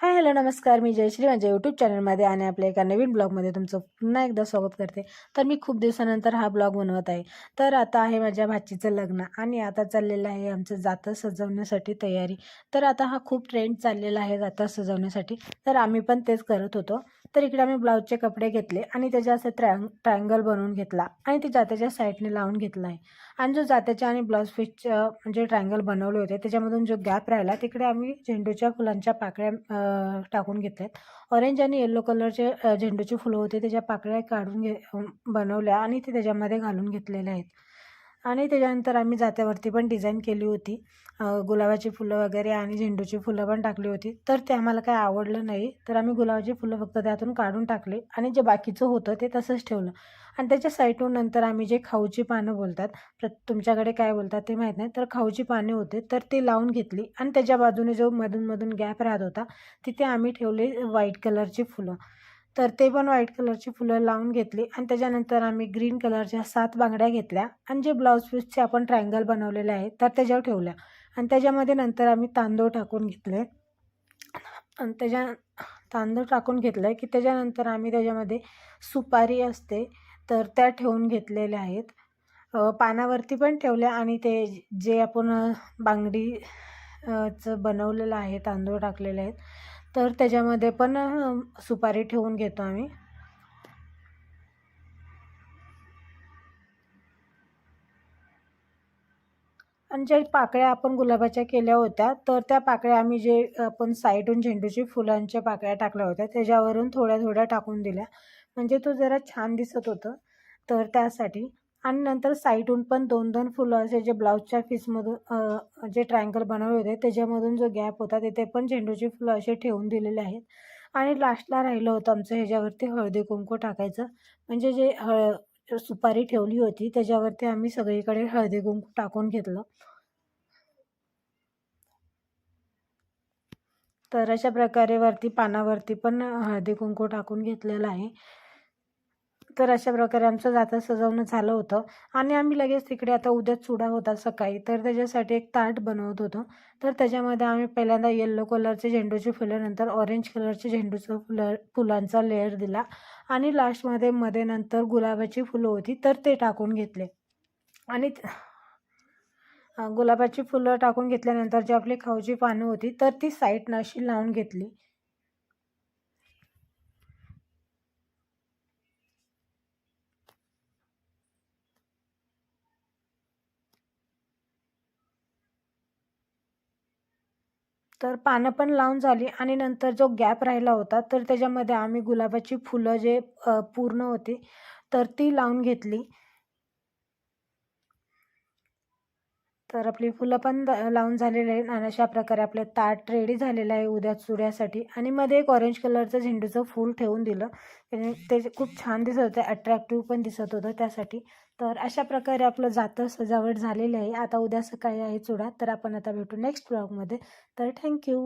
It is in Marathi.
हाय हॅलो नमस्कार. मी जयश्री माझ्या यूट्यूब चॅनलमध्ये आणि आपल्या एका नवीन ब्लॉगमध्ये तुमचं पुन्हा एकदा स्वागत करते. तर मी खूप दिवसानंतर हा ब्लॉग बनवत आहे. तर आता आहे माझ्या भाचीचं लग्न आणि आता चाललेलं आहे आमचं जातं सजवण्यासाठी तयारी. तर आता हा खूप ट्रेंड चाललेला आहे जातं सजवण्यासाठी. तर आम्ही पण तेच करत होतो. तर इकडे आम्ही ब्लाऊजचे कपडे घेतले आणि त्याच्या असं ट्रँग ट्रायंगल बनवून घेतला आणि ते जात्याच्या साईडने लावून घेतला आहे. आणि जो जात्याच्या आणि ब्लाऊज पीसचं म्हणजे ट्रायंगल बनवले होते त्याच्यामधून जो गॅप राहिला तिकडे आम्ही झेंडूच्या फुलांच्या पाकळ्या टाकून घेतल्यात. ऑरेंज आणि येल्लो कलरचे झेंडूचे झेंडूची फुलं होते त्याच्या पाकळ्या काढून घे बनवल्या आणि ते त्याच्यामध्ये घालून घेतलेल्या आहेत. आणि त्याच्यानंतर आम्ही जात्यावरती पण डिझाईन केली होती. गुलाबाची फुलं वगैरे आणि झेंडूची फुलं पण टाकली होती. तर ते आम्हाला काय आवडलं नाही. तर आम्ही गुलाबाची फुलं फक्त त्यातून काढून टाकले आणि जे बाकीचं होतं ते तसंच ठेवलं. आणि त्याच्या साईडून नंतर आम्ही जे खाऊची पानं बोलतात प्र तुमच्याकडे काय बोलतात ते माहीत नाही. तर खाऊची पाने होते. तर ते लावून घेतली आणि त्याच्या बाजूने जो मधून मधून गॅप राहत होता तिथे आम्ही ठेवले व्हाईट कलरची फुलं. तर ते पण व्हाईट कलरची फुलं लावून घेतली आणि त्याच्यानंतर आम्ही ग्रीन कलरच्या सात बांगड्या घेतल्या आणि जे ब्लाऊज पीसचे आपण ट्रायंगल बनवलेले आहे तर त्याच्यावर ठेवल्या. आणि त्याच्यामध्ये नंतर आम्ही तांदूळ टाकून घेतले. आणि त्याच्या तांदूळ टाकून घेतलं की त्याच्यानंतर आम्ही त्याच्यामध्ये सुपारी असते तर त्या ठेवून घेतलेल्या आहेत. पानावरती पण ठेवल्या आणि ते जे आपण बांगडीचं बांगडी चं बनवलेलं आहे तांदूळ टाकलेले आहेत तर त्याच्यामध्ये पण सुपारी ठेवून घेतो आम्ही. आणि ज्या पाकळ्या आपण गुलाबाच्या केल्या होत्या तर त्या पाकळ्या आम्ही जे आपण साईडून झेंडूची फुलांच्या पाकळ्या टाकल्या होत्या त्याच्यावरून थोड्या थोड्या टाकून दिल्या. म्हणजे तो जरा छान दिसत होतं. तर त्यासाठी आणि नंतर साईडून पण दोन दोन फुलं असे जे ब्लाऊजच्या फीसमधून जे ट्रायंगल बनवले होते त्याच्यामधून जो गॅप होता तिथे पण झेंडूची फुलं असे ठेवून दिलेले आहेत. आणि लास्टला राहिलं होतं आमचं ह्याच्यावरती हळदी कुंकू टाकायचं. म्हणजे जे हळ सुपारी ठेवली होती त्याच्यावरती आम्ही सगळीकडे हळदी कुंकू टाकून घेतलं. तर अशा प्रकारे वरती पानावरती पण हळदी कुंकू टाकून घेतलेलं आहे. तर अशा प्रकारे आमचं जातं सजवणं झालं होतं. आणि आम्ही लगेच तिकडे आता उद्या चुडा होता सकाळी. तर त्याच्यासाठी एक ताट बनवत होतो. तर त्याच्यामध्ये आम्ही पहिल्यांदा येल्लो कलरचे झेंडूची फुलं नंतर ऑरेंज कलरचे झेंडूचं फुलं फुलांचा लेअर दिला. आणि लास्टमध्ये मध्ये नंतर गुलाबाची फुलं होती तर ते टाकून घेतले. आणि गुलाबाची फुलं टाकून घेतल्यानंतर जी आपली खाऊची पानं होती तर ती साईडनं अशी लावून घेतली. तर पानं पण लावून झाली आणि नंतर जो गॅप राहिला होता तर त्याच्यामध्ये आम्ही गुलाबाची फुलं जे पूर्ण होती तर ती लावून घेतली. तर आपली फुलं पण लावून झालेली आहेत आणि अशा प्रकारे आपलं ताट रेडी झालेलं आहे उद्या चुऱ्यासाठी आणि मध्ये एक ऑरेंज कलरचं झेंडूचं फूल ठेवून दिलं. ते खूप छान दिसत होतं अट्रॅक्टिव्ह पण दिसत होतं त्यासाठी. तर अशा प्रकारे आपलं जातं सजावट झालेली आहे. आता उद्या सकाळी आहे चुडा तर आपण आता भेटू नेक्स्ट ब्लॉगमध्ये तर थँक्यू